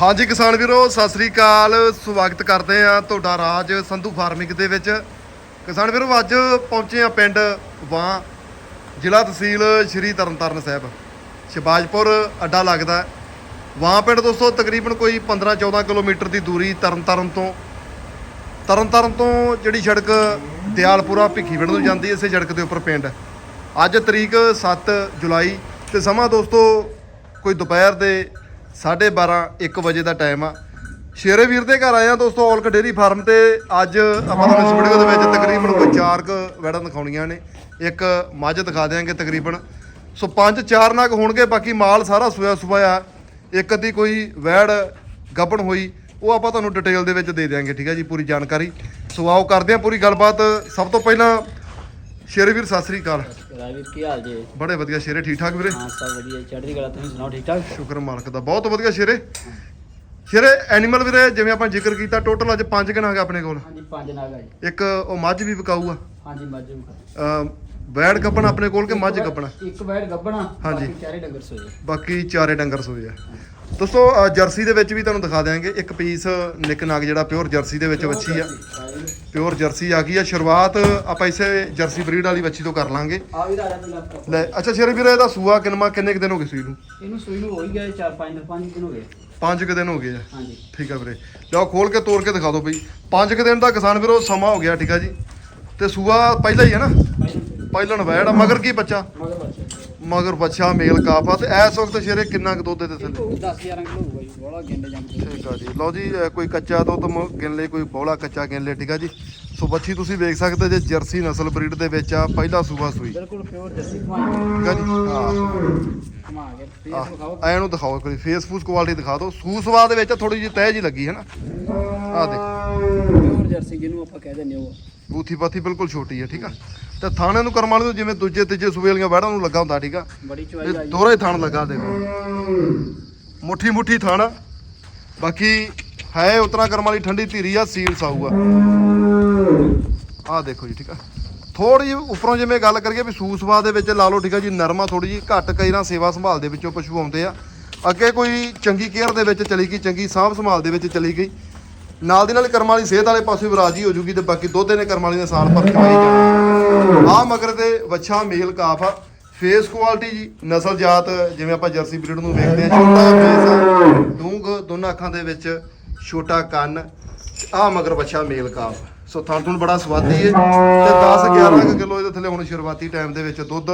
ਹਾਂਜੀ ਕਿਸਾਨ ਵੀਰੋ, ਸਤਿ ਸ੍ਰੀ ਅਕਾਲ। ਸਵਾਗਤ ਕਰਦੇ ਆ ਤੁਹਾਡਾ ਰਾਜ ਸੰਧੂ ਫਾਰਮਿੰਗ ਦੇ ਵਿੱਚ। ਕਿਸਾਨ ਵੀਰੋ, ਅੱਜ ਪਹੁੰਚੇ ਆ ਪਿੰਡ ਵਾਂ, ਜ਼ਿਲ੍ਹਾ ਤਹਿਸੀਲ ਸ਼੍ਰੀ ਤਰਨਤਾਰਨ ਸਾਹਿਬ। ਸ਼ਿਬਾਜਪੁਰ ਅੱਡਾ ਲੱਗਦਾ ਹੈ। ਵਾਂ ਪਿੰਡ ਦੋਸਤੋ, ਤਕਰੀਬਨ ਕੋਈ 15-14 ਕਿਲੋਮੀਟਰ ਦੀ ਦੂਰੀ ਤਰਨਤਾਰਨ ਤੋਂ। ਤਰਨਤਾਰਨ ਤੋਂ ਜਿਹੜੀ ਸੜਕ ਦਿਆਲਪੁਰਾ ਭਿੱਖੀਵਿੰਡ ਨੂੰ ਜਾਂਦੀ ਇਸੇ ਸੜਕ ਦੇ ਉੱਪਰ ਪਿੰਡ ਅੱਜ ਤਰੀਕ 7 ਜੁਲਾਈ ਤੇ ਸਮਾਂ ਦੋਸਤੋ, ਕੋਈ ਦੁਪਹਿਰ ਦੇ 12:30 1 ਵਜੇ ਦਾ ਟਾਈਮ ਆ। ਸ਼ੇਰੇ ਵੀਰ ਦੇ ਘਰ ਆਏ ਆ ਦੋਸਤੋ ਔਲਕ ਡੇਰੀ ਫਾਰਮ ਤੇ। ਅੱਜ ਆਪਾਂ ਤੁਹਾਨੂੰ ਇਸ ਵੀਡੀਓ ਦੇ ਵਿੱਚ ਤਕਰੀਬਨ ਕੋਈ 4 ਕ ਵੈੜਾਂ ਦਿਖਾਉਣੀਆਂ ਨੇ। ਇੱਕ ਮੱਝ ਦਿਖਾ ਦਿਆਂਗੇ ਤਕਰੀਬਨ। ਸੋ ਪੰਜ, ਚਾਰ ਨਗ ਹੋਣਗੇ, ਬਾਕੀ ਮਾਲ ਸਾਰਾ ਸੋਇਆ ਸੁਆ ਇੱਕ ਅੱਧੀ ਕੋਈ ਵੈੜ ਗੱਬਣ ਹੋਈ, ਉਹ ਆਪਾਂ ਤੁਹਾਨੂੰ ਡਿਟੇਲ ਦੇ ਵਿੱਚ ਦੇ ਦਿਆਂਗੇ, ਠੀਕ ਹੈ ਜੀ, ਪੂਰੀ ਜਾਣਕਾਰੀ। ਸੋ ਆਓ ਕਰਦੇ ਹਾਂ ਪੂਰੀ ਗੱਲਬਾਤ। ਸਭ ਤੋਂ ਪਹਿਲਾਂ ਸ਼ੇਰੇ ਵੀਰ, ਸਤਿ ਸ੍ਰੀ ਅਕਾਲ। ਰਾਜਵੀਰ ਕੀ ਹਾਲ ਜੇ? ਬੜੇ ਵਧੀਆ ਸ਼ੇਰੇ ਠੀਕ ਠਾਕ ਵੀਰੇ? ਹਾਂ ਸਭ ਵਧੀਆ ਜੀ, ਚੜ੍ਹਦੀ ਕਲਾ ਤੁਸੀਂ ਸੁਣਾਓ ਠੀਕ ਠਾਕ? ਸ਼ੁਕਰ ਮਾਲਕ ਦਾ ਬਹੁਤ ਵਧੀਆ ਸ਼ੇਰੇ। ਸ਼ੇਰੇ ਐਨੀਮਲ ਵੀਰੇ ਜਿਵੇਂ ਆਪਾਂ ਜ਼ਿਕਰ ਕੀਤਾ ਟੋਟਲ ਅੱਜ ਪੰਜ ਗਣਾ ਹੈਗਾ ਆਪਣੇ ਕੋਲ। ਹਾਂਜੀ ਪੰਜ ਨਾਗ ਆ ਜੀ। ਇੱਕ ਉਹ ਮੱਝ ਵੀ ਵਿਕਾਊ ਆ। ਹਾਂਜੀ ਮੱਝ ਵੀ ਅਮ ਵੈੜ ਗੱਪਣ ਆਪਣੇ ਕੋਲ ਕਿ ਮੱਝ ਗੱਪਣਾ? ਇੱਕ ਬੈਡ ਗੱਬਣਾ ਹਾਂਜੀ। ਬਾਕੀ ਚਾਰੇ ਡੰਗਰ ਸੋਏ ਬਾਕੀ ਚਾਰੇ ਡੰਗਰ ਸੋਏ ਆ। ਦੋਸਤੋ ਅ, ਜਰਸੀ ਦੇ ਵਿੱਚ ਵੀ ਤੁਹਾਨੂੰ ਦਿਖਾ ਦਿਆਂਗੇ ਇੱਕ ਪੀਸ ਨਿਕ ਨਗ ਜਿਹੜਾ ਪਿਓਰ ਜਰਸੀ ਦੇ ਵਿੱਚ ਵੱਛੀ ਆ। ਪਿਓਰ ਜਰਸੀ ਆ ਗਈ ਆ ਸ਼ੁਰੂਆਤ ਆਪਾਂ ਇਸੇ ਜਰਸੀ ਬਰੀਡ ਵਾਲੀ ਵੱਛੀ ਤੋਂ ਕਰ ਲਾਂਗੇ। ਆ ਵੀ ਰਾਜਾ ਪਹਿਲਾਂ ਆਪਾਂ- ਲੈ ਅੱਛਾ ਸ਼ੇਰੇ ਵੀਰੇ ਇਹਦਾ ਸੂਆ ਕਿੰਨਾ ਕਿੰਨੇ ਕੁ ਦਿਨ ਹੋ ਗਏ ਸੂਈ ਨੂੰ? ਇਹਨੂੰ ਸੂਈ ਨੂੰ ਹੋ ਹੀ ਗਏ 4-5 ਦਿਨ 5 ਦਿਨ ਹੋ ਗਏ। ਪੰਜ ਕੁ ਦਿਨ ਹੋ ਗਏ ਆ। ਹਾਂਜੀ। ਠੀਕ ਆ ਵੀਰੇ। ਲਓ ਖੋਲ ਕੇ ਤੋੜ ਕੇ ਦਿਖਾ ਦਿਓ ਬਈ। ਪੰਜ ਕੁ ਦਿਨ ਦਾ ਕਿਸਾਨ ਵੀਰੋ ਸਮਾਂ ਹੋ ਗਿਆ ਠੀਕ ਆ ਜੀ। ਤੇ ਸੂਆ ਪਹਿਲਾਂ ਹੀ ਹੈ ਨਾ? ਪਹਿਲਣ ਵੈੜ ਆ ਮਗਰ ਕੀ ਬੱਚਾ? ਮਗਰ ਬੱਚੇ ਮਗਰ ਬੱਚਾ ਮੇਲ ਕਾਫਾ ਤੇ ਇਸ ਵਕਤ ਸ਼ੇਰੇ ਕਿੰਨਾ ਕੁ ਦੁੱਧ ਦੇ ਥੱਲੇ? ਕੋਈ 10 11 ਕਿਲੋ ਹੋਊਗਾ ਜੀ ਬੋਲਾ ਗੰਡੇ ਜਾਂਦੇ ਠੀਕ ਆ ਜੀ। ਲਓ ਜੀ ਕੋਈ ਕੱਚਾ ਦੁੱਧ ਮ- ਗਿਣ ਲੈ ਕੋਈ ਬੋਲਾ ਕੱਚਾ ਗਿਣ ਲੈ ਠੀਕ ਆ ਜੀ। ਸੋ ਬੱਚੀ ਤੁਸੀਂ ਵੇਖ ਸਕਦੇ ਜੇ ਜਰਸੀ ਨਸਲ ਬਰੀਡ ਦੇ ਵਿੱਚ ਆ ਪਹਿਲਾ ਸੂਆ ਸੂਈ। ਬਿਲਕੁਲ ਪਿਓਰ ਜੱਸੀ ਘੁਮਾ ਠੀਕ ਆ ਜੀ। ਹਾਂ। ਘੁਮਾ ਕੇ ਆਹ, ਐ ਨੂੰ ਦਿਖਾਓ ਕੋਈ ਫੇਸ ਫੂਸ ਕੁਆਲਿਟੀ ਦਿਖਾ ਦਿਓ। ਸੂ ਸਵਾ ਦੇ ਵਿੱਚ ਥੋੜੀ ਜਿਹੀ ਤਹਿ ਜੀ ਲੱਗੀ ਹੈ ਨਾ? ਆ ਦੇਖ। ਪਿਓਰ ਜਰਸੀ ਜਿਹਨੂੰ ਆਪਾਂ ਕਹਿ ਦਿੰਦੇ ਉਹ। ਬੂਥੀ ਪਾਥੀ ਬਿਲਕੁਲ ਛੋਟੀ ਹੈ ਠੀਕ ਆ? ਤੇ ਥਾਣੇ ਨੂੰ ਕਰਮ ਵਾਲੇ ਨੂੰ ਜਿਵੇਂ ਦੂਜੇ ਤੀਜੇ ਸੂਬੇ ਵਾਲੀਆਂ ਵੜਾਂ ਨੂੰ ਲੱਗਾ ਹੁੰਦਾ ਠੀਕ ਆ? ਬੜੀ ਦੋਹਰਾ ਹੀ ਥਣ ਲੱਗਾ ਦੇਖੋ। ਮੁੱਠੀ ਮੁੱਠੀ ਥਣ। ਬਾਕੀ ਹੈ ਉਤਰਾ ਕਰਮ ਵਾਲੀ ਠੰਡੀ ਧੀਰੀ ਆ ਸੀਲ ਸਾਊ ਆ। ਆ ਦੇਖੋ ਜੀ ਠੀਕ ਆ? ਥੋੜੀ ਜਿਹੀ ਉੱਪਰੋਂ ਜਿਵੇਂ ਗੱਲ ਕਰੀਏ ਵੀ ਸੂਸਵਾ ਦੇ ਵਿੱਚ ਲਾ ਲਓ ਠੀਕ ਆ ਜੀ ਨਰਮਾ ਥੋੜੀ ਜੀ ਘੱਟ ਕਈ ਨਾ ਸੇਵਾ ਸੰਭਾਲ ਦੇ ਵਿੱਚੋਂ ਪਸ਼ੂ ਆਉਂਦੇ ਆ। ਅੱਗੇ ਕੋਈ ਚੰਗੀ ਕੇਅਰ ਦੇ ਵਿੱਚ ਚਲੀ ਗਈ ਚੰਗੀ ਸਾਂਭ ਸੰਭਾਲ ਦੇ ਵਿੱਚ ਚਲੀ ਗਈ। ਨਾਲ ਦੀ ਨਾਲ ਕਰਮ ਵਾਲੀ ਸਿਹਤ ਵਾਲੇ ਪਾਸੇ ਵੀ ਰਾਜੀ ਹੋ ਜੂਗੀ ਤੇ ਬਾਕੀ ਦੁੱਧ ਨੇ ਕਰਮ ਵਾਲੀ ਨੇ ਸਾਲ ਭਰ ਖਵਾਈ ਜਾਣਾ। ਆ ਮਗਰ ਦੇ ਵੱਛਾ ਮੇਲ ਕਾਫ ਆ। ਫੇਸ ਕੁਆਲਿਟੀ ਜੀ, ਨਸਲ ਜਾਤ, ਜਿਵੇਂ ਆਪਾਂ ਜਰਸੀ ਬਰੀਡ ਨੂੰ ਵੇਖਦੇ ਆ, ਛੋਟਾ ਫੇਸ ਆ। ਡੂੰਗ ਦੋਨਾਂ ਅੱਖਾਂ ਦੇ ਵਿੱਚ ਛੋਟਾ ਕੰਨ ਆ ਮਗਰ ਵੱਛਾ ਮੇਲ ਕਾਫ। ਸੋ ਥਣ ਥਣ ਬੜਾ ਸਵਾਦੀ ਹੈ ਤੇ 10 11 ਕਿਲੋ ਇਹਦੇ ਥੱਲੇ ਹੁਣ ਸ਼ੁਰੂਆਤੀ ਟਾਈਮ ਦੇ ਵਿੱਚ ਦੁੱਧ।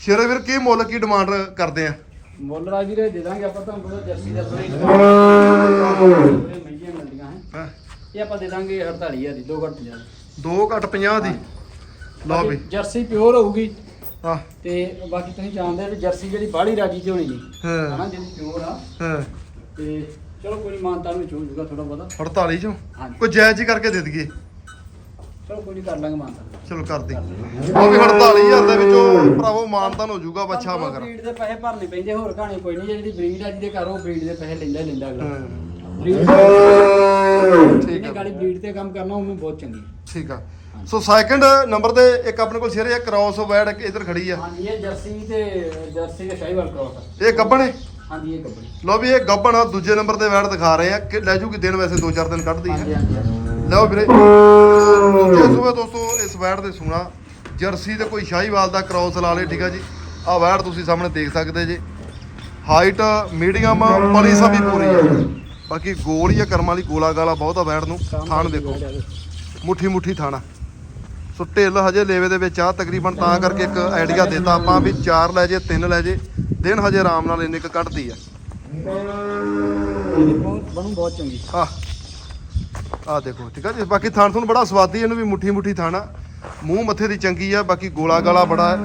ਸ਼ੇਰੇ ਵੀਰ, ਕੀ ਮੁੱਲ, ਕੀ ਡਿਮਾਂਡ ਕਰਦੇ ਆ? ਮੁੱਲ ਰਾਜਵੀਰ, ਦੇ ਦਾਂਗੇ ਆਪਾਂ ਤੁਹਾਨੂੰ ਜਰਸੀ ਦਾ ਥੋੜੀ ਮਹਿੰਗੀਆਂ ਮਿਲਦੀਆਂ ਹੈ ਹੈਂ? ਇਹ ਆਪਾਂ ਦੇ ਦਾਂਗੇ 48000 ਦੀ 2 ਘੱਟ 50 ਦੋ। ਘੱਟ 50 ਦੀ? ਲਓ ਵੀ। ਜਰਸੀ ਪਿਓਰ ਹੋਊਗੀ। ਆ ਤੇ ਬਾਕੀ ਤੁਸੀਂ ਜਾਣਦੇ ਵੀ ਜਰਸੀ ਜਿਹੜੀ ਬਾਹਲੀ ਰਾਜੀ ਤੇ ਹੋਣੀ ਜੀ? ਹਾਂ। ਹਨਾ ਜਿਹੜੀ ਪਿਓਰ ਆ। ਹਾਂ। ਤੇ ਚਲੋ ਕੋਈ ਮਾਨਤਾ ਨੂੰ ਹੋ ਜਾਊਗਾ ਥੋੜਾ ਬਹੁਤਾ। 48 ਚੋਂ? ਹਾਂਜੀ। ਕੋਈ ਜਾਇਜ਼ ਹੀ ਕਰਕੇ ਦੇ ਦਈਏ। ਚਲੋ ਕੋਈ ਨਹੀਂ ਕਰ ਲਾਂਗੇ ਮਾਨਤਾ। ਚਲੋ ਕਰ ਦੇ। ਉਹ ਵੀ 48000 ਦੇ ਵਿੱਚੋਂ ਭਰਾਵੋ ਮਾਨਤਾਨ ਹੋ ਜਾਊਗਾ ਬੱਚਾ ਮਗਰ। ਬਰੀਡ ਦੇ ਪੈਸੇ ਭਰਨੇ ਪੈਂਦੇ ਹੋਰ ਕਹਾਣੀ ਕੋਈ ਨਹੀਂ ਜਿਹੜੀ ਬਰੀਡ ਆ ਜਿਹਦੇ ਘਰ ਉਹ ਬਰੀਡ ਦੇ ਪੈਸੇ ਲੈਂਦਾ ਹੀ ਲੈਂਦਾ ਅਗਲਾ। ਹਾਂ, ਬਰੀਡ ਠੀਕ ਜਿਹਨੇ ਆ ਗਾੜੀ ਬਰੀਡ ਤੇ ਕੰਮ ਕਰਨਾ ਉਹਨੂੰ ਬਹੁਤ ਚੰਗੀ ਠੀਕ ਆ। ਸੋ ਸੈਕੰਡ ਨੰਬਰ ਤੇ ਇੱਕ ਆਪਣੇ ਕੋਲ ਸ਼ੇਰੇ ਇੱਕ ਕ੍ਰਾਸ ਵੈਡ ਇਧਰ ਖੜੀ ਆ। ਹਾਂਜੀ ਇਹ ਜਰਸੀ ਤੇ ਜਰਸੀ ਦੇ ਸ਼ਾਹੀਵਾਲ ਕ੍ਰੋਸ ਇਹ ਗੱਬਣੇ ਹਾਂਜੀ ਇਹ ਕੱਪੜੇ ਲਓ ਵੀ ਇਹ ਗੱਬਣ ਆ ਦੂਜੇ ਨੰਬਰ ਤੇ ਵੈਡ ਦਿਖਾ ਰਹੇ ਆ। ਕਿ ਲੈ ਜੂਗੀ ਦਿਨ ਵੈਸੇ 2-4 ਦਿਨ ਕੱਢਦੀ ਹਾਂਜੀ ਹੈ ਹਾਂਜੀ ਹਾਂਜੀ। ਲਓ ਵੀਰੇ। ਦੂਜੇ ਸੂਬੇ ਦੋਸਤੋ ਇਸ ਵੈਡ ਦੇ ਸੁਣਾ। ਜਰਸੀ ਤੇ ਕੋਈ ਸ਼ਾਹੀਵਾਲ ਦਾ ਕ੍ਰਾਸ ਲਾ ਲੇ ਠੀਕ ਆ ਜੀ। ਆ ਵੈਡ ਤੁਸੀਂ ਸਾਹਮਣੇ ਦੇਖ ਸਕਦੇ ਜੇ। ਹਾਈਟ ਮੀਡੀਅਮ ਪਲੀ ਸਭ ਪੂਰੀ ਆ। ਬਾਕੀ ਗੋਲ ਹੀ ਆ ਕਰਮ ਵਾਲੀ ਗੋਲਾ ਗਾਲਾ ਬਹੁਤ ਆ ਵੈਡ ਨੂੰ। ਥਾਣ ਦੇਖੋ। ਮੁੱਠੀ ਮੁੱਠੀ ਥਾਣਾ। ਸੋ ਢਿੱਲ ਹਜੇ ਲੇਵੇ ਦੇ ਵਿੱਚ ਆ ਤਕਰੀਬਨ ਤਾਂ ਕਰਕੇ ਇੱਕ ਆਈਡੀਆ ਦਿੱਤਾ ਆਪਾਂ ਵੀ 4 ਲੈ ਜੇ 3 ਲੈ ਜੇ। ਦਿਨ ਹਜੇ ਆਰਾਮ ਨਾਲ ਇੰਨੇ ਕੁ ਕੱਢਦੀ ਆ। ਬਣੂ ਬਹੁਤ ਚੰਗੀ। ਆ ਆ ਦੇਖੋ ਠੀਕ ਆ ਜੀ? ਬਾਕੀ ਥਾਣ ਥੁਣ ਬੜਾ ਸਵਾਦੀ ਇਹਨੂੰ ਵੀ ਮੁੱਠੀ ਮੁੱਠੀ ਥਾਣਾ। ਮੂੰਹ ਮੱਥੇ ਦੀ ਚੰਗੀ ਆ ਬਾਕੀ ਗੋਲਾ ਗਾਲਾ ਬੜਾ ਹੈ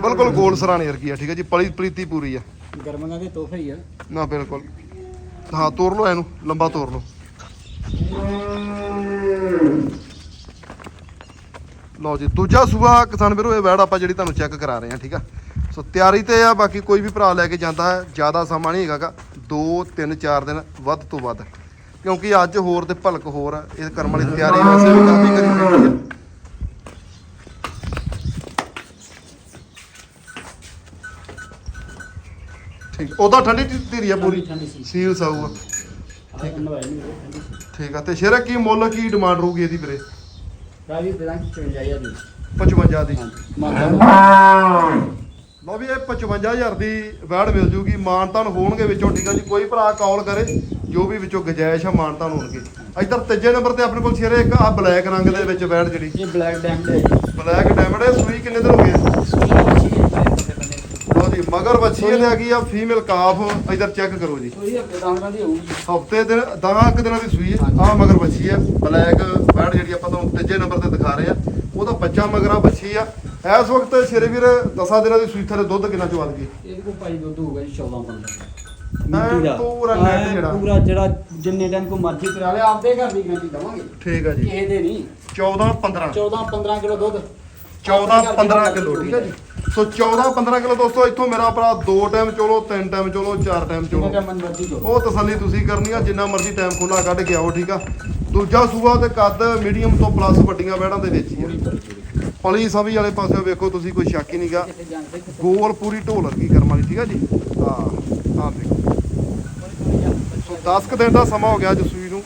ਬਿਲਕੁਲ ਗੋਲ ਸਰਾਣੇ ਵਰਗੀ ਆ ਠੀਕ ਆ ਜੀ? ਪਲੀ ਪ੍ਰੀਤੀ ਪੂਰੀ ਆ। ਗਰਮੀਆਂ ਦੇ ਤੋਹਫੇ ਹੀ ਆ। ਨਾ ਬਿਲਕੁਲ। ਹਾਂ, ਤੋਰ ਲਓ ਇਹਨੂੰ, ਲੰਬਾ ਤੋਰ ਲਓ। ਲਓ ਜੀ, ਦੂਜਾ ਸੂਆ ਕਿਸਾਨ ਵੀਰੋ, ਇਹ ਵੈੜ ਆਪਾਂ ਜਿਹੜੀ ਤੁਹਾਨੂੰ ਚੈੱਕ ਕਰਾ ਰਹੇ ਹਾਂ, ਠੀਕ ਆ? ਸੋ ਤਿਆਰੀ ਤੇ ਆ, ਬਾਕੀ ਕੋਈ ਵੀ ਭਰਾ ਲੈ ਕੇ ਜਾਂਦਾ ਹੈ, ਜ਼ਿਆਦਾ ਸਮਾਂ ਨਹੀਂ ਹੈਗਾਗਾ 2 3 4 ਦਿਨ ਵੱਧ ਤੋਂ ਵੱਧ। ਕਿਉਂਕਿ ਅੱਜ ਹੋਰ ਤੇ ਭਲਕ ਹੋਰ ਆ, ਇਹ ਕਰਮ ਵਾਲੀ ਤਿਆਰੀ ਵੈਸੇ ਵੀ ਕਾਫੀ ਕਰੀ ਪੈਂਦੀ ਆ ਠੀਕ ਉਹਦਾ ਠੰਡੀ ਧੀਰੀ ਆ ਪੂਰੀ? ਠੰਡੀ ਸੀ। ਸੀਲ ਸਾਊ ਆ ਠੀਕ ਠੀਕ ਆ ਤੇ ਸ਼ੇਰਾ ਕੀ ਮੁੱਲ ਕੀ ਡਿਮਾਂਡ ਰਹੂਗੀ ਇਹਦੀ ਵੀਰੇ? ਦੇ ਦਾਂਗੇ 55000 ਦੀ। 55 ਦੀ। ਲਓ ਵੀ ਇਹ 55000 ਦੀ ਵੈੜ ਮਿਲ ਜੂਗੀ ਮਾਨਤਾਨ ਹੋਣਗੇ ਵਿੱਚੋਂ ਠੀਕ ਆ ਜੀ ਕੋਈ ਭਰਾ ਕਾਲ ਕਰੇ ਜੋ ਵੀ ਵਿੱਚੋਂ ਗਜਾਇਸ਼ ਆ ਮਾਨਤਾਨ ਹੋਣਗੇ। ਇੱਧਰ ਤੀਜੇ ਨੰਬਰ ਤੇ ਆਪਣੇ ਕੋਲ ਸ਼ੇਰੇ ਇੱਕ ਆ ਬਲੈਕ ਰੰਗ ਦੇ ਵਿੱਚ ਵੈੜ ਜਿਹੜੀ। ਇਹ ਬਲੈਕ ਡੈਮਡ ਹੈ ਬਲੈਕ ਡਾਇਮੰਡ ਹੈ ਸੂਈ ਕਿੰਨੇ ਦਿਨ ਹੋ ਗਏ? ਜੀ ਮਗਰ ਬੱਚੀ ਇਹਦੇ ਆ ਗਈ ਆ ਫੀਮੇਲ ਕਾਫ ਇੱਧਰ ਚੈੱਕ ਕਰੋ ਜੀ। ਸੋਈ ਹਫ਼ਤੇ ਦਾਂਗਾਂ ਦੀ ਹੋਊਗੀ। ਹਫ਼ਤੇ ਦਿਨ 10 ਦਿਨਾਂ ਦੀ ਸੂਈ ਆ ਮਗਰ ਬੱਚੀ ਆ ਬਲੈਕ ਵੈੜ ਜਿਹੜੀ ਆਪਾਂ ਤੁਹਾਨੂੰ ਤੀਜੇ ਨੰਬਰ ਤੇ ਦਿਖਾ ਰਹੇ ਆ ਉਹਦਾ ਬੱਚਾ ਮਗਰਾ ਬੱਚੀ ਆ। ਇਸ ਵਕਤ ਸ਼ੇਰੇ ਵੀਰ 10 ਦਿਨਾਂ ਦੀ ਸੂਈ ਥਲੇ ਦੁੱਧ ਕਿੰਨਾ ਚੋ ਵੱਧ ਗਈ? ਇਹਦੇ ਕੋਲ ਭਾਈ ਦੁੱਧ ਹੋਊਗਾ ਜੀ 14 15 ਐਨ ਪੂਰਾ net ਜਿਹੜਾ। ਪੂਰਾ ਜਿਹੜਾ ਜਿੰਨੇ ਟਾਈਮ ਕੋ ਮਰਜ਼ੀ ਕਰਾ ਲਿਆ ਆਪਦੇ ਘਰ ਦੀ ਗਰੰਟੀ ਦਵਾਂਗੇ। ਠੀਕ ਆ ਜੀ। ਕਿਸੇ ਦੇ ਨਹੀਂ। 14 15 14 15 ਕਿਲੋ ਦੁੱਧ। 14 15 ਕਿਲੋ ਠੀਕ ਹੈ ਜੀ। ਸੋ 14 15 ਕਿਲੋ ਦੋਸਤੋ ਇੱਥੋਂ ਮੇਰਾ ਭਰਾ ਦੋ ਟਾਈਮ ਚਲੋ ਤਿੰਨ ਟਾਈਮ ਚਲੋ ਚਾਰ ਟਾਈਮ ਚਲੋ। ਮਨ ਮਰਜ਼ੀ ਉਹ ਤਸੱਲੀ ਤੁਸੀਂ ਕਰਨੀ ਆ ਜਿੰਨਾ ਮਰਜ਼ੀ ਟਾਈਮ ਖੁੱਲਾ ਕੱਢ ਕੇ ਆਓ ਠੀਕ ਆ? ਦੂਜਾ ਸੂਆ ਤੇ ਕੱਦ ਮੀਡੀਅਮ ਤੋਂ ਪਲੱਸ ਵੱਡੀਆਂ ਬੈੜਾਂ ਦੇ ਵਿੱਚ ਹੀ ਆ। ਪਲੀ ਸਭੀ ਵਾਲੇ ਪਾਸੇ ਵੇਖੋ ਤੁਸੀਂ ਕੋਈ ਸ਼ੱਕ ਹੀ ਨਹੀਂਗਾ। ਗੋਲ ਪੂਰੀ ਢੋਲ ਵਰਗੀ ਕਰਮ ਵਾਲੀ ਠੀਕ ਆ ਜੀ? ਹਾਂ ਆਹ ਦੇਖੋ। ਸੋ 10 ਕੁ ਦਿਨ ਦਾ ਸਮਾਂ ਹੋ ਗਿਆ ਅੱਜ ਸੂਈ ਨੂੰ।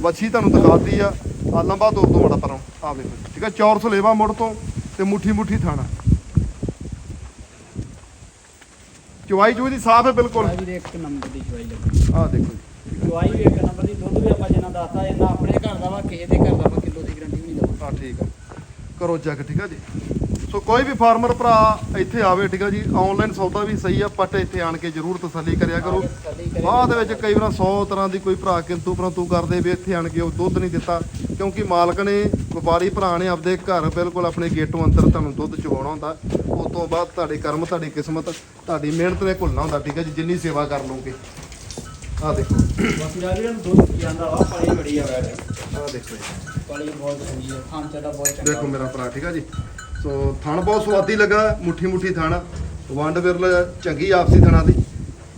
ਵੱਛੀ ਤੁਹਾਨੂੰ ਦਿਖਾਤੀ ਆ। ਆ ਲੰਬਾ ਦੂਰ ਤੋਂ ਮੜਾ ਪਰੋਂ ਆ ਵੇਖੋ ਠੀਕ ਆ? ਚੌਰ ਸਲੇਵਾ ਮੁੜ ਤੋਂ ਤੇ ਮੁੱਠੀ ਮੁੱਠੀ ਥਾਣਾ। ਚਵਾਈ ਚੂਈ ਦੀ ਸਾਫ਼ ਹੈ ਬਿਲਕੁਲ। ਵੀ ਇੱਕ ਨੰਬਰ ਦੀ ਚਵਾਈ ਲੱਗੀ ਆ ਦੇਖੋ ਜੀ। ਚਵਾਈ ਵੀ ਇੱਕ ਨੰਬਰ ਦੀ ਦੁੱਧ ਵੀ ਆਪਾਂ ਜਿੰਨਾ ਦੱਸਤਾ ਇਹਨਾਂ ਆਪਣੇ ਘਰ ਦਾ ਵਾ ਕਿਸੇ ਦੇ ਘਰ ਦਾ ਵਾ ਕਿਲੋ ਦੀ ਗਰੰਟੀ ਵੀ ਨਹੀਂ ਦਵਾਂਗੇ। ਹਾਂ ਠੀਕ ਆ। ਕਰੋ ਚੈੱਕ ਠੀਕ ਆ ਜੀ। ਸੋ ਕੋਈ ਵੀ ਫਾਰਮਰ ਭਰਾ ਇੱਥੇ ਆਵੇ ਠੀਕ ਆ ਜੀ। ਆਨਲਾਈਨ ਸੌਦਾ ਵੀ ਸਹੀ ਆ ਬਟ ਇੱਥੇ ਆਣ ਕੇ ਜ਼ਰੂਰ ਤਸੱਲੀ ਕਰਿਆ ਕਰੋ। ਬਾਅਦ ਵਿੱਚ ਕਈ ਵਾਰ 100 ਤਰ੍ਹਾਂ ਦੀ ਕੋਈ ਭਰਾ ਕਿੰਤੂ ਪਰੰਤੂ ਕਰਦੇ ਵੀ ਇੱਥੇ ਆਣ ਕੇ ਉਹ ਦੁੱਧ ਨਹੀਂ ਦਿੱਤਾ ਕਿਉਂਕਿ ਮਾਲਕ ਨੇ ਵਪਾਰੀ ਭਰਾ ਨੇ ਆਪਦੇ ਘਰ ਬਿਲਕੁਲ ਆਪਣੇ ਗੇਟੋਂ ਅੰਦਰ ਤੁਹਾਨੂੰ ਦੁੱਧ ਚਵਾਉਣਾ ਹੁੰਦਾ ਉਸ ਤੋਂ ਬਾਅਦ ਤੁਹਾਡੇ ਕਰਮ ਤੁਹਾਡੀ ਕਿਸਮਤ ਤੁਹਾਡੀ ਮਿਹਨਤ ਨੇ ਘੁਲਣਾ ਹੁੰਦਾ ਠੀਕ ਆ ਜੀ ਜਿੰਨੀ ਸੇਵਾ ਕਰ ਲਓਗੇ। ਆ ਦੇਖੋ। ਬਾਕੀ ਰਾਜੀ ਨੂੰ ਦੁੱਧ ਜਾਂਦਾ ਵਾ ਪਾਣੀ ਬੜੀ ਆ ਵੈਟ ਆ ਦੇਖੋ ਪਾਣੀ ਬਹੁਤ ਚੰਗੀ ਆ ਖਾਣ ਚੱਡਾ ਬਹੁਤ ਚੰਗਾ ਦੇਖੋ ਮੇਰਾ ਭਰਾ ਠੀਕ ਆ ਜੀ। ਸੋ ਥਣ ਬਹੁਤ ਸਵਾਦੀ ਲੱਗਾ ਮੁੱਠੀ ਮੁੱਠੀ ਥਣ। ਵੰਡ ਵਿਰਲ ਚੰਗੀ ਆਪਸੀ ਥਣਾ ਦੀ।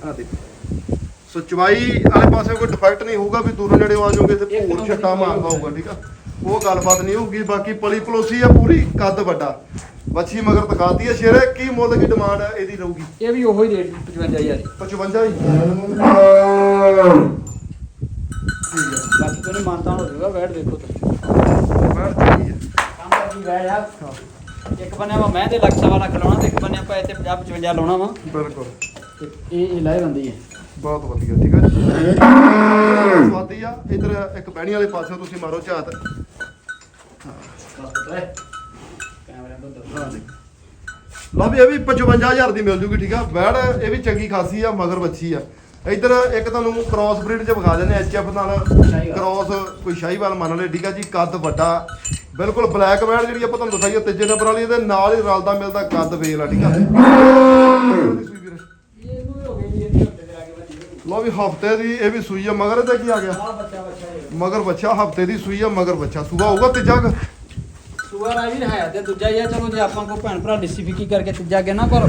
ਆ ਦੇਖੋ। ਸੋ ਚਵਾਈ ਵਾਲੇ ਪਾਸੇ ਕੋਈ ਡਿਫੈਕਟ ਨਹੀਂ ਹੋਊਗਾ ਵੀ ਦੂਰੋਂ ਨੇੜੇ ਆ ਜਾਓਗੇ ਤੇ ਭੂਰ ਛੱਟਾ ਮਾਰਦਾ ਹੋਊਗਾ ਠੀਕ ਆ। ਉਹ ਗੱਲਬਾਤ ਨਹੀਂ ਹੋਊਗੀ ਬਾਕੀ ਪਲੀ ਪਲੋਸੀ ਆ ਪੂਰੀ ਕੱਦ ਵੱਡਾ। ਵੱਛੀ ਮਗਰ ਤਕਾਤੀ ਆ ਸ਼ੇਰੇ ਕੀ ਮੁੱਲ ਦੀ ਡਿਮਾਂਡ ਆ ਇਹਦੀ ਰਹੂਗੀ? ਇਹ ਵੀ ਉਹੋ ਹੀ ਰੇਟ 55000 55 ਹੀ। ਠੀਕ ਆ। ਬਾਕੀ ਕੋਈ ਮਾਨਤਾ ਹੋ ਜਾਊਗਾ ਵੈਟ ਦੇਖੋ ਤੁਸੀਂ। ਬਾਹਰ ਚੰਗੀ ਆ ਕੰਮ ਕਰਦੀ ਆ ਇੱਕ ਬੰਨੇ ਵਾ ਮੈਂ ਤੇ ਲੱਖ ਸਵਾ ਲੱਖ ਲਾਉਣਾ ਤੇ ਇੱਕ ਬੰਨੇ ਆਪਾਂ ਇੱਥੇ 50 55 ਲਾਉਣਾ ਵਾ। ਬਿਲਕੁਲ। ਤੇ ਇਹ ਇਹ ਲਾਏ ਬੰਦੀ ਹੈ। ਬਹੁਤ ਵਧੀਆ ਠੀਕ ਹੈ ਸਵਾਦੀ ਆ ਇਧਰ ਇੱਕ ਬਹਿਣੀ ਵਾਲੇ ਪਾਸੇ ਤੁਸੀਂ ਮਾਰੋ ਝਾਤ ਬਸ ਪਤਾ ਹੈ ਕੈਮਰੇ ਤੋਂ ਦੱਸੋ ਹਾਂ ਦੇਖ ਲਓ ਵੀ ਇਹ ਵੀ 55000 ਦੀ ਮਿਲ ਜੂਗੀ ਠੀਕ ਆ? ਵੈੜ ਇਹ ਵੀ ਚੰਗੀ ਖਾਸੀ ਆ ਮਗਰ ਬੱਚੀ ਆ। ਇਧਰ ਇੱਕ ਤੁਹਾਨੂੰ ਕ੍ਰਾਸ ਬਰੀਡ ਚ ਵਿਖਾ ਦਿੰਦੇ ਐਚਐਫ ਨਾਲ। ਸ਼ਾਹੀਵਾਲ। ਕ੍ਰਾਸ ਕੋਈ ਸ਼ਾਹੀਵਾਲ ਮੰਨ ਲਏ ਠੀਕ ਆ ਜੀ? ਕੱਦ ਵੱਡਾ। ਬਿਲਕੁਲ ਬਲੈਕ ਵੈੜ ਜਿਹੜੀ ਆਪਾਂ ਤੁਹਾਨੂੰ ਦਿਖਾਈ ਆ ਤੀਜੇ ਨੰਬਰ ਵਾਲੀ ਇਹਦੇ ਨਾਲ ਹੀ ਰਲਦਾ ਮਿਲਦਾ ਕੱਦ ਵੇਲ ਆ ਠੀਕ ਆ? ਲਓ ਵੀ ਹਫ਼ਤੇ ਦੀ ਇਹ ਵੀ ਸੂਈ ਆ ਮਗਰ ਇਹਦਾ ਕੀ ਆ ਗਿਆ? ਮਗਰ ਬੱਚਾ ਹਫ਼ਤੇ ਦੀ ਸੂਈ ਆ ਮਗਰ ਬੱਚਾ ਸੂਆ ਹੋਊਗਾ ਤੀਜਾ ਕੁ? ਸੂਆ ਰਾਜੀ ਹੈ ਤੇ ਦੂਜਾ ਹੀ ਆ ਚਲੋ ਜੇ ਆਪਾਂ ਕੋ ਭੈਣ ਭਰਾ ਡਿਸਟ੍ਰਿਫਿਕੀ ਕਰਕੇ ਤੀਜਾ ਕਹਿਣਾ ਪਰ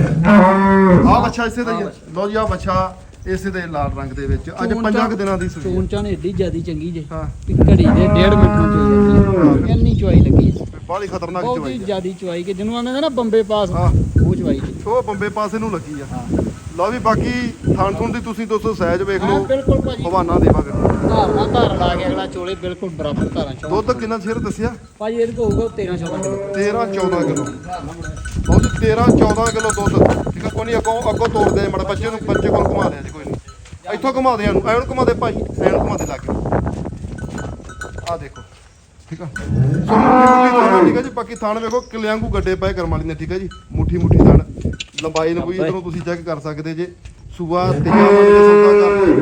ਆਹ ਬੱਚਾ ਇਸੇ ਦਾ ਹੀ ਆਹ ਆ। ਲਓ ਜੀ ਆਹ ਬੱਚਾ ਇਸੇ ਦੇ ਲਾਲ ਰੰਗ ਦੇ ਵਿੱਚ। ਅੱਜ ਚੂਨ ਪੰਜਾਂ ਕੁ ਚਾਂ- ਦਿਨਾਂ ਦੀ ਸੂਈ ਚੂਨ ਆ। ਚਾਂ ਨੇ ਏਡੀ ਜਿਆਦੀ ਚੰਗੀ ਜੇ। ਹਾਂ। ਵੀ ਘੜੀ ਦੇ ਡੇਢ ਮਿੰਟਾਂ ਚ ਹੋ ਜਾਂਦੀ ਹੈ ਇੰਨੀ ਚੁਆਈ ਲੱਗੀ ਹੈ ਬਾਹਲੀ ਖਤਰਨਾਕ ਬਹੁਤ ਚਵਾਈ ਹੀ ਆ। ਜਿਆਦੀ ਚੁਆਈ ਕਿ ਜਿਹਨੂੰ ਆਂਦੇ ਨੇ ਨਾ ਬੰਬੇ ਪਾਸ ਹਾਂ। ਉਹ ਚੁਆਈ ਜੀ। ਉਹ ਬੰਬੇ ਪਾਸੇ ਨੂੰ ਲੱਗੀ ਆ। ਹਾਂ। ਲਓ ਵੀ ਬਾਕੀ ਥਾਣ ਥੁਣ ਦੀ ਤੁਸੀਂ ਦੋਸਤੋ ਸਹਿਜ ਵੇਖ ਹਾਂ ਲਓ। ਬਿਲਕੁਲ ਭਾਜੀ। ਹਵਾਨਾ ਦੇਵਾ ਕਰੋ ਧਾਰ ਨਾਲ ਧਾਰ ਲਾ ਕੇ ਅਗਲਾ ਚੋਲੇ ਬਿਲਕੁਲ ਬਰਾਬਰ ਧਾਰਾਂ ਚੋਂ ਦੁੱਧ ਕਿੰਨਾ ਸਿਰ ਦੱਸਿਆ? ਭਾਜੀ ਇਹਦੇ ਕੋ ਹੋਊਗਾ 13 14 ਕਿਲੋ। 13 14 ਕਿਲੋ। ਧਾਰ ਨਾਲ ਬੜਾ। ਲਓ ਜੀ 13 14 ਕਿਲੋ ਦੁੱਧ। ਠੀਕ ਆ ਕੋਈ ਨਹੀਂ ਅੱਗੋਂ ਅੱਗੋਂ ਤੋੜਦੇ ਮੜਾ ਬੱਚੇ ਨੂੰ ਬੱਚੇ ਕੋਲ ਘੁਮਾ ਜੀ ਕੋਈ ਨਹੀਂ ਇੱਥੋਂ ਘੁਮਾ ਦੇ ਇਹਨੂੰ ਐਨੂੰ ਘੁਮਾ ਦੇ ਭਾਈ ਐਨੂੰ ਘੁਮਾ ਦੇ ਲੱਗ। ਆ ਦੇਖੋ ਠੀਕ ਆ। ਸੋ ਮੁੱਠੀ ਮੁੱਠੀ ਥਾਣ ਠੀਕ ਆ ਜੀ ਬਾਕੀ ਥਾਣ ਵੇਖੋ ਕਿਲਿਆਂ ਵਾਂਗੂ ਗੱਡੇ ਪਏ ਕਰਮ ਵਾਲੀ ਨੇ ਠੀਕ ਆ ਜੀ। ਮੁੱਠੀ ਮੁੱਠੀ ਥਾਣ। ਲੰਬਾਈ ਨੂੰ ਕੋਈ ਇਧਰੋਂ ਤੁਸੀਂ ਚੈੱਕ ਕਰ ਸਕਦੇ ਜੇ। ਸੂਆ ਕੇ ਸੌਦਾ ਕਰਦੇ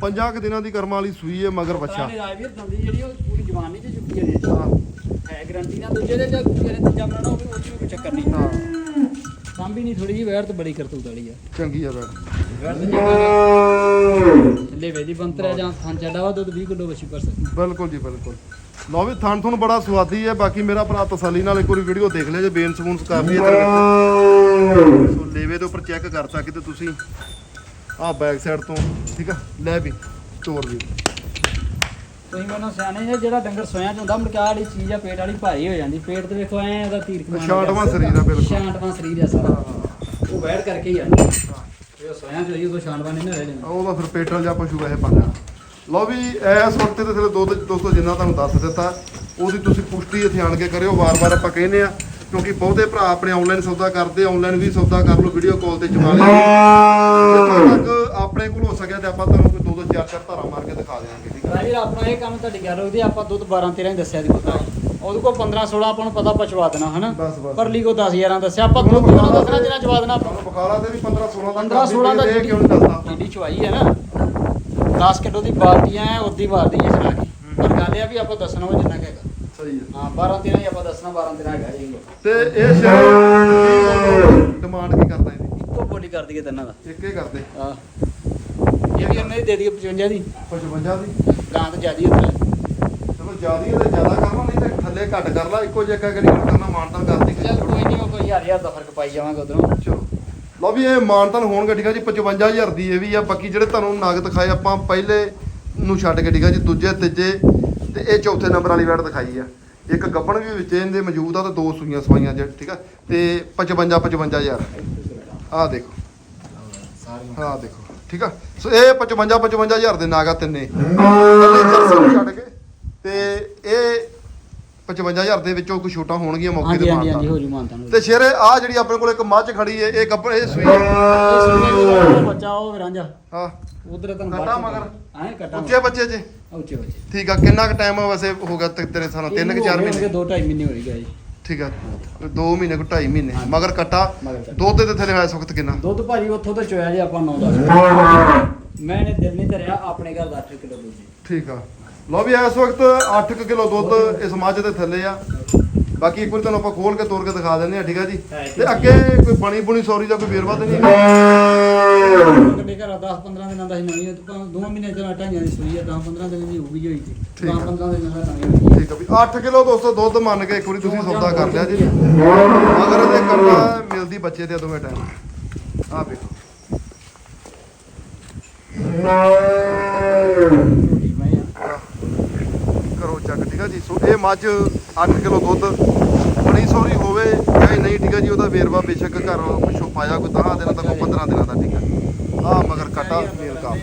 ਪੰਜਾਂ ਕੁ ਦਿਨਾਂ ਦੀ ਕਰਮ ਵਾਲੀ ਸੂਈ ਹੈ ਮਗਰ ਬੱਚਾ। ਪੁਰਾਣੀ ਰਾਜਵੀਰ ਦੰਦੀ ਜਿਹੜੀ ਉਹ ਪੂਰੀ ਜਵਾਨੀ ਚ ਚੁੱਕੀ ਹੈ ਹਾਂ। ਹੈ ਗਰੰਟੀ ਨਾਲ ਦੂਜੇ ਦੇ ਜੇ ਜਿਹੜੇ ਤੀਜਾ ਬਣਾਉਣਾ ਉਹ ਵੀ ਉਹ 'ਚ ਵੀ ਕੋਈ ਚੱਕਰ ਨਹੀਂ। ਹਾਂ। ਸਾਂਭੀ ਨਹੀਂ ਥੋੜੀ ਜਿਹੀ ਵੈਰ ਤੇ ਬੜੀ ਕਰਤੂਤ ਵਾਲੀ ਆ। ਚੰਗੀ ਆ ਬੈਠ ਵੈਰ ਤੇ ਜਗ੍ਹਾ ਲੈ ਵੇਦੀ ਬੰਤਰਾ ਜਾਂ ਖਾਂ ਚੱਡਾ ਵਾ ਦੁੱਧ 20 ਕਿਲੋ ਵਸੀ ਪਰ ਸਕਦੀ। ਬਿਲਕੁਲ ਜੀ ਬਿਲਕੁਲ। ਲਓ ਵੀ ਥਣ ਤੁਹਾਨੂੰ ਬੜਾ ਸਵਾਦੀ ਹੈ ਬਾਕੀ ਮੇਰਾ ਭਰਾ ਤਸੱਲੀ ਨਾਲ ਇੱਕ ਵਾਰੀ ਵੀਡੀਓ ਦੇਖ ਲਿਆ ਜੇ ਬੇਨ ਸਬੂਨ ਕਾਫੀ ਹੈ ਵਿੱਚ ਸੋ ਲੇਵੇ ਦੇ ਉੱਪਰ ਚੈੱਕ ਕਰ ਸਕਦੇ ਤੁਸੀਂ। ਆਹ ਬੈਕ ਸਾਈਡ ਤੋਂ ਠੀਕ ਆ? ਲੈ ਵੀ ਤੋੜ ਵੀ। ਤੁਸੀਂ ਮੈਨੂੰ ਸਿਆਣੇ ਜੇ ਜਿਹੜਾ ਡੰਗਰ ਸੋਇਆਂ ਚ ਹੁੰਦਾ ਮੁੜਕਾ ਵਾਲੀ ਚੀਜ਼ ਆ ਪੇਟ ਵਾਲੀ ਭਾਰੀ ਹੋ ਜਾਂਦੀ। ਪੇਟ ਤੇ ਵੇਖੋ ਐ ਉਹਦਾ ਤੀਰ ਕਮਾਨ ਛਾਂਟਵਾਂ ਸਰੀਰ ਆ ਬਿਲਕੁਲ। ਛਾਂਟਵਾਂ ਸਰੀਰ ਆ ਸਾਰਾ। ਉਹ ਬੈਠ ਕਰਕੇ ਹੀ ਆ। ਇਹ ਸੋਇਆਂ ਚ ਉਦੋਂ ਛਾਂਟਵਾਂ ਨਹੀਂ ਨਾ ਰਹਿ ਜਾਂਦੀ। ਉਹਦਾ ਫਿਰ ਪੇਟਲ ਜਾਂ ਪਸ਼ੂ ਵੈਸੇ ਬਣਦਾ ਲਓ ਵੀ ਇਸ ਵਕਤ ਤੇ ਥਲੇ ਦੋ ਦੋਸਤੋ ਜਿੰਨਾ ਤੁਹਾਨੂੰ ਦੱਸ ਦਿੱਤਾ ਉਹਦੀ ਤੁਸੀਂ ਪੁਸ਼ਟੀ ਇੱਥੇ ਆਣ ਕੇ ਕਰਿਓ। ਵਾਰ-ਵਾਰ ਆਪਾਂ ਕਹਿੰਦੇ ਆ ਕਿਉਂਕਿ ਬਹੁਤੇ ਭਰਾ ਆਪਣੇ ਆਨਲਾਈਨ ਸੌਦਾ ਕਰਦੇ ਆਨਲਾਈਨ ਵੀ ਸੌਦਾ ਕਰ ਲਓ ਵੀਡੀਓ ਕਾਲ ਤੇ ਜਮਾ ਲਿਓ। ਤੱਕ ਆਪਣੇ ਕੋਲ ਹੋ ਸਕਿਆ ਤੇ ਆਪਾਂ ਤੁਹਾਨੂੰ ਕੋਈ ਦੋ ਦੋ ਚਾਰ ਚਾਰ ਧਾਰਾ ਮਾਰ ਕੇ ਦਿਖਾ ਦੇਵਾਂਗੇ ਠੀਕ ਹੈ? ਰਾਜੀ ਆਪਣਾ ਇਹ ਕੰਮ ਤੁਹਾਡੀ ਗੱਲ ਉਹਦੀ ਆਪਾਂ ਦੁੱਧ 12 13 ਹੀ ਦੱਸਿਆ ਦੀ ਪਤਾ। ਉਹਦੇ ਕੋਲ 15 16 ਆਪਾਂ ਨੂੰ ਪਤਾ ਪਛਵਾ ਦੇਣਾ ਹਨਾ। ਪਰਲੀ ਕੋ 10 11 ਦੱਸਿਆ। ਆਪਾਂ ਦੁੱਧ ਕਿਉਂ ਦੱਸਣਾ ਜਿੰਨਾ ਚਵਾ ਦੇਣਾ ਆਪਾਂ। ਤੁਹਾਨੂੰ ਬਖਾਲਾ ਤੇ ਵੀ 15 16 ਦਾ 15 16 ਦਾ ਕਿਉਂ ਨਹੀਂ ਦੱਸਦਾ। ਜਿਹੜੀ ਚਵਾਈ ਹੈ ਨਾ 10 ਕਿਲੋ ਦੀ ਬਾਲਟੀਆਂ ਐ ਉਦੀ ਬਾਲਟੀ ਹੈ ਚਲਾ ਕੇ ਪਰ ਗੱਲ ਇਹ ਆ ਵੀ ਆਪਾਂ ਦੱਸਣਾ ਉਹ ਜਿੰਨਾ ਕੁ ਸਹੀ ਹੈ ਹਾਂ 12 13 ਹੀ ਆਪਾਂ ਦੱਸਣਾ 12 13 ਹੈਗਾ ਜੀ ਤੇ ਇਹ ਸ਼ੇਰ ਡਿਮਾਂਡ ਕੀ ਕਰਦਾ ਇਹਦੀ ਇੱਕੋ ਬੋਲੀ ਕਰ ਦਈਏ ਤੰਨਾ ਦਾ। ਇੱਕ ਹੀ ਕਰਦੇ? ਹਾਂ। ਇਹ ਵੀ ਇਹਨੇ ਦੇ ਦਈਏ 55 ਦੀ। 55 ਦੀ? ਗਾਂ ਤੇ ਜਿਆਦੀ ਹੁੰਦਾ ਚਲੋ ਜਿਆਦੀ ਤੇ ਜ਼ਿਆਦਾ ਕਰਨਾ ਨਹੀਂ ਤੇ ਥੱਲੇ ਘੱਟ ਕਰ ਲਾ ਇੱਕੋ ਜਿਹਾ ਕਰੀ ਕਰਨਾ ਮਾਨਤਾਨ ਕਰਦੀ ਚੱਲ ਕੋਈ ਨਹੀਂ ਉਹ ਕੋਈ ਹਜ਼ਾਰ ਹਜ਼ਾਰ ਦਾ ਫ਼ਰਕ ਪਾਈ ਜਾਵਾਂਗੇ ਉਧਰੋਂ। ਚਲੋ। ਲਓ ਵੀ ਇਹ ਮਾਨਤਾਨ ਹੋਣਗੇ ਠੀਕ ਆ ਜੀ 55000 ਦੀ ਇਹ ਵੀ ਆ ਬਾਕੀ ਜਿਹੜੇ ਤੁਹਾਨੂੰ ਨਗ ਦਿਖਾਏ ਆਪਾਂ ਪਹਿਲੇ ਨੂੰ ਛੱਡ ਕੇ ਠੀਕ ਆ ਜੀ ਦੂਜੇ ਤੀਜੇ ਤੇ ਇਹ ਚੌਥੇ ਨੰਬਰ ਵਾਲੀ ਵੈਟ ਦਿਖਾਈ ਆ। ਇੱਕ ਗੱਬਣ ਵੀ ਵਿੱਚ ਇਹਦੇ ਮੌਜੂਦ ਆ ਤੇ ਦੋ ਸੂਈਆਂ ਸਵਾਈਆਂ ਜੇ ਠੀਕ ਆ? ਤੇ 55 55000 ਆਹ ਦੇਖੋ। ਸਾਰੀਆਂ ਆਹ ਦੇਖੋ ਠੀਕ ਆ? ਸੋ ਇਹ 55 55000 ਦੇ ਨਾਗਾ ਤਿੰਨੇ। ਛੱਡ ਕੇ ਤੇ ਇਹ 55000 ਦੇ ਵਿੱਚੋਂ ਕੋਈ ਛੋਟਾ ਹੋਣਗੀਆਂ ਮੌਕੇ ਹਾਂਜੀ ਤੇ ਹਾਂਜੀ ਹਾਂਜੀ ਹੋ ਜੂ ਮਾਨਤਾ ਨੂੰ ਤੇ ਸ਼ੇਰ ਆ ਜਿਹੜੀ ਆਪਣੇ ਕੋਲ ਇੱਕ ਮੱਝ ਖੜੀ ਹੈ ਇਹ ਗੱਬਣ ਇਹ ਸੂਈ ਬੱਚਾ ਉਹ ਵਿਰਾਂਜਾ ਹਾਂ। ਉਧਰ ਤਾਂ ਕੱਟਾ ਮਗਰ? ਹਾਂ ਕੱਟਾ ਉੱਚੇ ਬੱਚੇ ਜੇ। ਉੱਚੇ ਉੱਚੇ ਠੀਕ ਆ ਕਿੰਨਾ ਕੁ ਟਾਈਮ ਵੈਸੇ ਹੋ ਗਿਆ ਤੇ- ਤੇਰੇ ਸਾਲਾਂ ਤਿੰਨ ਕਿ ਚਾਰ ਮਹੀਨੇ? 2 2.5 ਮਹੀਨੇ ਹੋ ਗਏ। ਜੀ ਠੀਕ ਆ 2 ਮਹੀਨੇ ਕੋ 2.5 ਮਹੀਨੇ। ਮਗਰ ਕੱਟਾ। ਮਗਰ ਕੱਟਾ। ਦੁੱਧ ਦੇ ਥੱਲੇ ਵਕਤ ਕਿੰਨਾ? ਦੁੱਧ ਭਾਜੀ ਉੱਥੋਂ ਤੋਂ ਚੋਇਆ ਜੀ ਆਪਾਂ 9 10 ਮੈਂ ਨੇ ਦਿਲ ਨਹੀਂ ਧਰਿਆ ਆਪਣੇ ਘਰ ਦਾ 8 ਕਿਲੋ ਦੁੱਧ। ਜੀ ਠੀਕ ਆ। ਲਓ ਵੀ ਇਸ ਵਕਤ 8 ਕਿਲੋ ਦੁੱਧ ਇਸ ਮੱਝ ਦੇ ਥੱਲੇ ਆ। ਬਾਕੀ ਇੱਕ ਵਾਰ ਤੁਹਾਨੂੰ ਆਪਾਂ ਖੋਲ ਕੇ ਤੋੜ ਕੇ ਦਿਖਾ ਦਿੰਦੇ ਆ ਠੀਕ ਆ ਜੀ? ਹੈ। ਤੇ ਅੱਗੇ ਕੋਈ ਬਣੀ ਬੁਣੀ ਸੌਰੀ ਦਾ ਕੋਈ ਵੇਰਵਾ ਤੇ ਨਹੀਂ? ਕੱਢੇ ਘਰ 10 15 ਦਿਨਾਂ ਦਾ ਹੀ ਨਵੀਂ ਤਾਂ ਦੋ ਮਹੀਨੇ ਤੋਂ ਢਾਈਆਂ ਦੀ ਸੂਈ ਆ 10 15 ਦਿਨਾਂ ਦੀ ਹੋਊਗੀ ਹੋਈ ਸੀ ਠੀਕ 10 ਆ। 15 ਦਿਨਾਂ ਦਾ ਨਵੀਂ ਠੀਕ ਆ ਵੀ 8 ਕਿਲੋ ਦੋਸਤੋ ਦੁੱਧ ਮੰਨ ਕੇ ਇੱਕ ਵਾਰੀ ਤੁਸੀਂ ਸੌਦਾ ਕਰ ਲਿਆ ਜੀ। ਅਗਰ ਇਹਦੇ ਕਰਨਾ ਮਿਲਦੀ ਬੱਚੇ ਦੇ ਦੋਵੇਂ ਟਾਈਮ ਆ ਵੇਖੋ ਝੋਟੀ ਮੈਂ ਆ। ਕਰੋ ਚੱਕ ਠੀਕ ਆ ਜੀ। ਸੋ ਇਹ ਮੱਝ 8 ਕਿਲੋ ਦੁੱਧ। ਬਣੀ ਸੌਰੀ ਹੋਵੇ ਜਾਂ ਨਹੀਂ ਠੀਕ ਆ ਜੀ ਉਹਦਾ ਵੇਰਵਾ ਬੇਸ਼ੱਕ ਘਰ ਪਿੱਛੋਂ ਪਾਇਆ ਕੋਈ 10 ਦਿਨਾਂ ਦਾ ਕੋਈ 15 ਦਿਨਾਂ ਦਾ ਠੀਕ ਆ। ਆ ਮਗਰ ਕਟਾ ਮੇਲ ਕਾ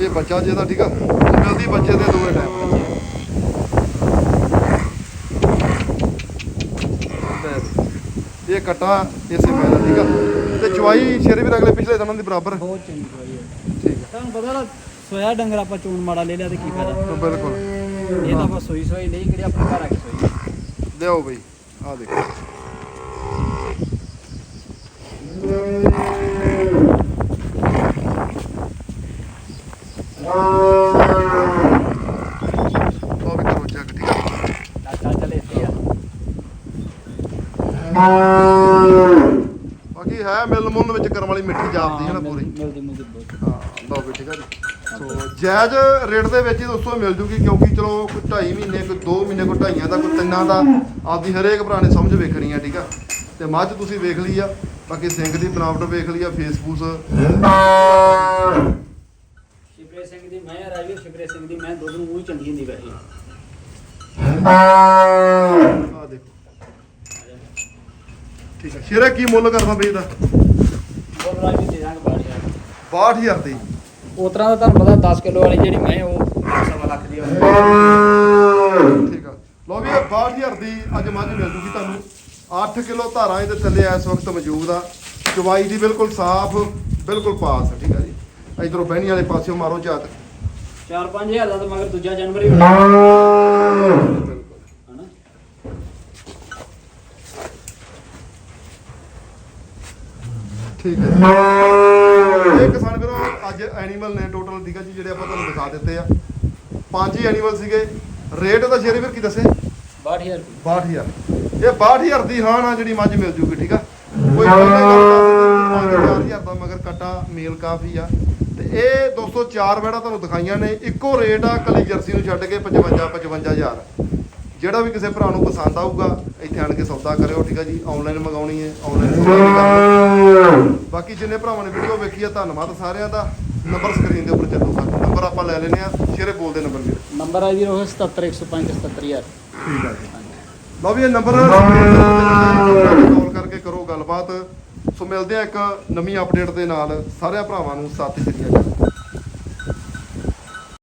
ਇਹ ਬੱਚਾ ਜਿਹਦਾ ਠੀਕ ਆ। ਮਿਲਦੀ ਬੱਚੇ ਦੇ ਦੋਵੇਂ ਟਾਈਮ ਇਹ ਕਟਾ ਇਸੇ ਪੈਦਾ ਠੀਕ ਆ। ਤੇ ਚਵਾਈ ਸ਼ੇਰੇ ਵੀ ਅਗਲੇ ਪਿਛਲੇ ਦਿਨਾਂ ਦੀ ਬਰਾਬਰ। ਬਹੁਤ ਚੰਗੀ ਦਵਾਈ ਹੈ ਠੀਕ ਆ। ਤੁਹਾਨੂੰ ਪਤਾ ਨਾ ਸੋਇਆ ਡੰਗਰ ਆਪਾਂ ਚੂਨ ਮਾੜਾ ਲੈ ਲਿਆ ਤੇ ਕੀ ਫਾਇਦਾ? ਬਿਲਕੁਲ। ਇਹ ਤਾਂ ਆਪਾਂ ਸੋਈ ਸੋਈ ਲਈ ਕਿਹੜੀ ਆਪਣੇ ਘਰ ਆ ਕੇ ਸੋਈ ਲਿਆਓ ਬਈ ਆ ਦੇਖੋ। ਉਹ ਵੀ ਕਰੋ ਚੱਕ ਠੀਕ ਆ ਚੱਲ ਚੱਲ ਇੱਥੇ ਆ। ਬਾਕੀ ਹੈ ਮਿਲ ਮੁੰਨ ਵਿੱਚ ਕਰਮ ਵਾਲੀ ਮਿੱਠੀ ਜਾਪਦੀ ਹੈ ਨਾ ਪੂਰੀ। ਮਿਲਦੀ ਮਿਲਦੀ ਬਹੁਤ। ਹਾਂ। ਲਓ ਵੀ ਠੀਕ ਜੀ। ਸੋ ਜਾਇਜ਼ ਰੇਟ ਦੇ ਵਿੱਚ ਹੀ ਦੋਸਤੋ ਮਿਲ ਜੂਗੀ ਕਿਉਂਕਿ ਚਲੋ ਕੋਈ 2.5 ਮਹੀਨੇ ਕੋਈ 2 ਮਹੀਨੇ ਕੋਈ ਢਾਈਆਂ ਦਾ ਕੋਈ ਤਿੰਨਾਂ ਦਾ ਆਪਦੀ ਹਰੇਕ ਭਰਾ ਨੇ ਸਮਝ ਵੇਖਣੀ ਆ ਠੀਕ ਆ। ਤੇ ਮੱਝ ਤੁਸੀਂ ਵੇਖ ਲਈ ਆ ਬਾਕੀ ਸਿੰਘ ਦੀ ਬਣਾਵਟ ਵੇਖ ਲਈ ਆ ਫੇਸਬੂਸ ਸ਼ਿਵਰੇ ਸਿੰਘ ਦੀ ਮੈਂ ਰਾਜਵੀਰ ਸ਼ਿਵਰੇ ਸਿੰਘ ਦੀ ਮੈਂ ਦੁੱਧ ਨੂੰ ਮੂੰਹ ਹੀ ਚੰਗੀ ਹੁੰਦੀ ਵੈਸੇ। ਆ ਦੇਖੋ। ਠੀਕ ਆ। ਸ਼ੇਰਾ ਕੀ ਮੁੱਲ ਕਰਦਾ ਬਈ ਇਹਦਾ? ਬੋਲ ਰਾਜਵੀਰ ਦੇ ਦਾਂਗੇ ਬਾੜੀ ਆ 62000 ਦੀ। ਉਸ ਤਰ੍ਹਾਂ ਦਾ ਤੁਹਾਨੂੰ ਪਤਾ 10 ਕਿਲੋ ਵਾਲੀ ਜਿਹੜੀ ਮੈਂ ਉਹ ਸਵਾ ਲੱਖ ਦੀ ਹੋਣੀ ਠੀਕ ਆ। ਲਓ ਵੀ ਇਹ 62000 ਦੀ ਅੱਜ ਮੱਝ ਮਿਲ ਜੂਗੀ ਤੁਹਾਨੂੰ। 8 ਕਿਲੋ ਧਾਰਾਂ ਇਹਦੇ ਥੱਲੇ ਇਸ ਵਕਤ ਮੌਜੂਦ ਆ। ਚਵਾਈ ਦੀ ਬਿਲਕੁਲ ਸਾਫ਼ ਬਿਲਕੁਲ ਪਾਸ ਠੀਕ ਆ ਜੀ। ਇਧਰੋਂ ਬਹਿਣੀ ਵਾਲੇ ਪਾਸਿਓਂ ਮਾਰੋ ਝਾਤ। 4-5000 ਦਾ ਤਾਂ ਮਗਰ ਦੂਜਾ ਜਨਵਰੀ ਹੋਣਾ। ਠੀਕ ਹੈ ਇਹ ਕਿਸਾਨ ਅੱਜ ਐਨੀਮਲ ਨੇ ਟੋਟਲ ਠੀਕ ਆ ਜੀ ਜਿਹੜੇ ਆਪਾਂ ਤੁਹਾਨੂੰ ਦਿਖਾ ਦਿੱਤੇ ਆ। ਪੰਜ ਹੀ ਐਨੀਮਲ ਸੀਗੇ। ਰੇਟ ਦਾ ਸ਼ੇਰੇ ਵੀਰ ਕੀ ਦੱਸੇ? 62000 62000 ਇਹ 62000 ਦੀ ਹਾਂ ਨਾ ਜਿਹੜੀ ਮੱਝ ਮਿਲ ਜੂਗੀ ਠੀਕ ਆ? ਕੋਈ 5000 ਦਾ ਮਗਰ ਕਟਾ ਮੇਲ ਕਾਫੀ ਆ। ਤੇ ਇਹ 204 ਵੜਾ ਤੁਹਾਨੂੰ ਦਿਖਾਈਆਂ ਨੇ। ਇੱਕੋ ਰੇਟ ਆ ਕੱਲੀ ਜਰਸੀ ਨੂੰ ਛੱਡ ਕੇ 55 55000 ਜਿਹੜਾ ਵੀ ਕਿਸੇ ਭਰਾ ਨੂੰ ਪਸੰਦ ਆਊਗਾ ਇੱਥੇ ਆਣ ਕੇ ਸੌਦਾ ਕਰਿਓ ਠੀਕ ਆ ਜੀ? ਆਨਲਾਈਨ ਮੰਗਾਉਣੀ ਹੈ ਆਨਲਾਈਨ ਸੌਦਾ ਵੀ ਕਰਨਾ ਬਾਕੀ ਜਿੰਨੇ ਭਰਾਵਾਂ ਨੇ ਵੀਡੀਓ ਵੇਖੀ ਆ ਧੰਨਵਾਦ ਸਾਰਿਆਂ ਦਾ। ਨੰਬਰ ਸਕਰੀਨ ਦੇ ਉੱਪਰ ਚੱਲੂਗਾ ਨੰਬਰ ਆਪਾਂ ਲੈ ਲੈਨੇ ਆ ਸ਼ੇਰੇ ਬੋਲਦੇ ਨੰਬਰ ਵੀਰ। ਨੰਬਰ ਆ ਜੀ ਉਹ 77105 77000 ਠੀਕ ਆ ਜੀ। ਲਓ ਵੀ ਇਹ ਨੰਬਰ ਕਾਲ ਕਰਕੇ ਕਰੋ ਗੱਲਬਾਤ। ਸੋ ਮਿਲਦੇ ਆ ਇੱਕ ਨਵੀਂ ਅਪਡੇਟ ਦੇ ਨਾਲ। ਸਾਰਿਆਂ ਭਰਾਵਾਂ ਨੂੰ ਸਤਿ ਸ਼੍ਰੀ ਅਕਾਲ।